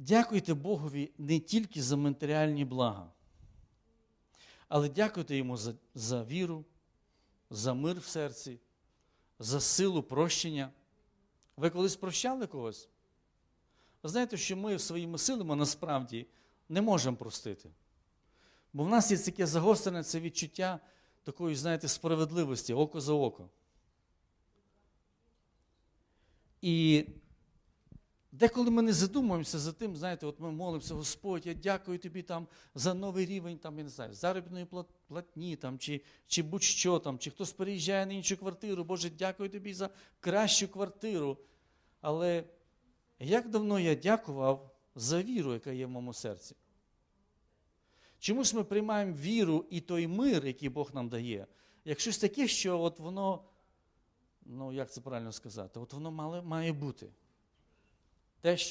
Дякуйте Богові не тільки за матеріальні блага, але дякуйте йому за, за віру, за мир в серці, за силу прощення. Ви колись прощали когось? Ви знаєте, що ми своїми силами насправді не можемо простити. Бо в нас є таке загострене це відчуття такої, знаєте, справедливості, око за око. І деколи ми не задумуємося за тим, знаєте, от ми молимося, Господь, я дякую тобі там за новий рівень, там, я не знаю, заробітної платні, там, чи, чи будь-що там, чи хтось переїжджає на іншу квартиру. Боже, дякую тобі за кращу квартиру. Але як давно я дякував за віру, яка є в моєму серці? Чомусь ми приймаємо віру і той мир, який Бог нам дає, як щось таке, що от воно, ну як це правильно сказати, от воно має, бути. Те, що